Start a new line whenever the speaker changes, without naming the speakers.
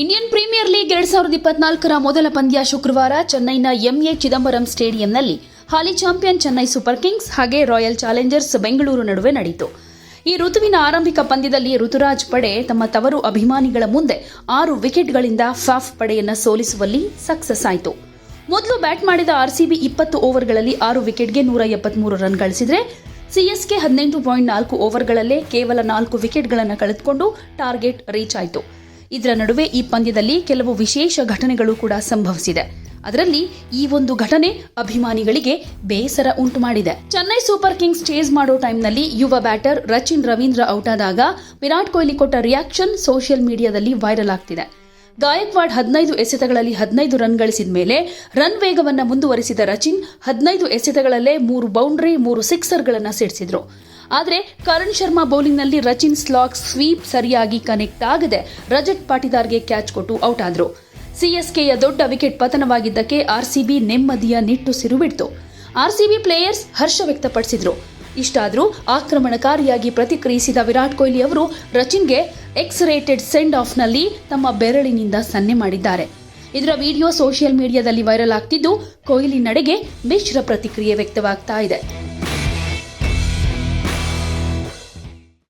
Indian premier league ಎರಡ್ ಸಾವಿರದ ಇಪ್ಪತ್ನಾಲ್ಕರ ಮೊದಲ ಪಂದ್ಯ ಶುಕ್ರವಾರ ಚೆನ್ನೈನ ಎಂಎ ಚಿದಂಬರಂ ಸ್ಟೇಡಿಯಂನಲ್ಲಿ ಹಾಲಿ ಚಾಂಪಿಯನ್ ಚೆನ್ನೈ ಸೂಪರ್ ಕಿಂಗ್ಸ್ ಹಾಗೆ ರಾಯಲ್ ಚಾಲೆಂಜರ್ಸ್ ಬೆಂಗಳೂರು ನಡುವೆ ನಡೆಯಿತು ಈ ಋತುವಿನ ಆರಂಭಿಕ ಪಂದ್ಯದಲ್ಲಿ ಋತುರಾಜ್ ಪಡೆ ತಮ್ಮ ತವರು ಅಭಿಮಾನಿಗಳ ಮುಂದೆ ಆರು ವಿಕೆಟ್ಗಳಿಂದ ಫಾಫ್ ಪಡೆಯನ್ನು ಸೋಲಿಸುವಲ್ಲಿ ಸಕ್ಸಸ್ ಆಯಿತು. ಮೊದಲು ಬ್ಯಾಟ್ ಮಾಡಿದ ಆರ್ಸಿಬಿ ಇಪ್ಪತ್ತು ಓವರ್ಗಳಲ್ಲಿ ಆರು ವಿಕೆಟ್ಗೆ ನೂರ ಎಪ್ಪತ್ಮೂರು ರನ್ ಗಳಿಸಿದರೆ, ಸಿಎಸ್ಕೆ ಹದಿನೆಂಟು ಪಾಯಿಂಟ್ ನಾಲ್ಕು ಓವರ್ಗಳಲ್ಲೇ ಕೇವಲ ನಾಲ್ಕು ವಿಕೆಟ್ಗಳನ್ನು ಕಳೆದುಕೊಂಡು ಟಾರ್ಗೆಟ್ ರೀಚ್ ಆಯಿತು. ಇದರ ನಡುವೆ ಈ ಪಂದ್ಯದಲ್ಲಿ ಕೆಲವು ವಿಶೇಷ ಘಟನೆಗಳು ಕೂಡ ಸಂಭವಿಸಿದೆ. ಅದರಲ್ಲಿ ಈ ಒಂದು ಘಟನೆ ಅಭಿಮಾನಿಗಳಿಗೆ ಬೇಸರ ಉಂಟು ಮಾಡಿದೆ. ಚೆನ್ನೈ ಸೂಪರ್ ಕಿಂಗ್ಸ್ ಚೇಸ್ ಮಾಡೋ ಟೈಮ್ನಲ್ಲಿ ಯುವ ಬ್ಯಾಟರ್ ರಚಿನ್ ರವೀಂದ್ರ ಔಟ್ ಆದಾಗ ವಿರಾಟ್ ಕೊಹ್ಲಿ ಕೊಟ್ಟ ರಿಯಾಕ್ಷನ್ ಸೋಷಿಯಲ್ ಮೀಡಿಯಾದಲ್ಲಿ ವೈರಲ್ ಆಗ್ತಿದೆ. ಗಾಯಕ್ವಾಡ್ ಹದಿನೈದು ಎಸೆತಗಳಲ್ಲಿ ಹದಿನೈದು ರನ್ ಗಳಿಸಿದ ಮೇಲೆ ರನ್ ವೇಗವನ್ನು ಮುಂದುವರಿಸಿದ ರಚಿನ್ ಹದಿನೈದು ಎಸೆತಗಳಲ್ಲೇ ಮೂರು ಬೌಂಡ್ರಿ, ಮೂರು ಸಿಕ್ಸರ್ಗಳನ್ನು ಸಿಡಿಸಿದ್ರು. ಆದರೆ ಕರಣ್ ಶರ್ಮಾ ಬೌಲಿಂಗ್ನಲ್ಲಿ ರಚಿನ್ ಸ್ಲಾಕ್ ಸ್ವೀಪ್ ಸರಿಯಾಗಿ ಕನೆಕ್ಟ್ ಆಗದೆ ರಜತ್ ಪಾಟಿದಾರ್ಗೆ ಕ್ಯಾಚ್ ಕೊಟ್ಟು ಔಟ್ ಆದ್ರು. ಸಿಎಸ್ಕೆಯ ದೊಡ್ಡ ವಿಕೆಟ್ ಪತನವಾಗಿದ್ದಕ್ಕೆ ಆರ್ಸಿಬಿ ನೆಮ್ಮದಿಯ ನಿಟ್ಟುಸಿರು ಬಿಡ್ತು. ಆರ್ಸಿಬಿ ಪ್ಲೇಯರ್ಸ್ ಹರ್ಷ ವ್ಯಕ್ತಪಡಿಸಿದ್ರು. ಇಷ್ಟಾದರೂ ಆಕ್ರಮಣಕಾರಿಯಾಗಿ ಪ್ರತಿಕ್ರಿಯಿಸಿದ ವಿರಾಟ್ ಕೊಹ್ಲಿ ಅವರು ರಚಿನ್ಗೆ ಎಕ್ಸ್ ರೇಟೆಡ್ ಸೆಂಡ್ ಆಫ್ನಲ್ಲಿ ತಮ್ಮ ಬೆರಳಿನಿಂದ ಸನ್ನೆ ಮಾಡಿದ್ದಾರೆ. ಇದರ ವಿಡಿಯೋ ಸೋಷಿಯಲ್ ಮೀಡಿಯಾದಲ್ಲಿ ವೈರಲ್ ಆಗ್ತಿದ್ದು ಕೊಹ್ಲಿ ನಡೆಗೆ ಮಿಶ್ರ ಪ್ರತಿಕ್ರಿಯೆ ವ್ಯಕ್ತವಾಗ್ತಾ ಇದೆ.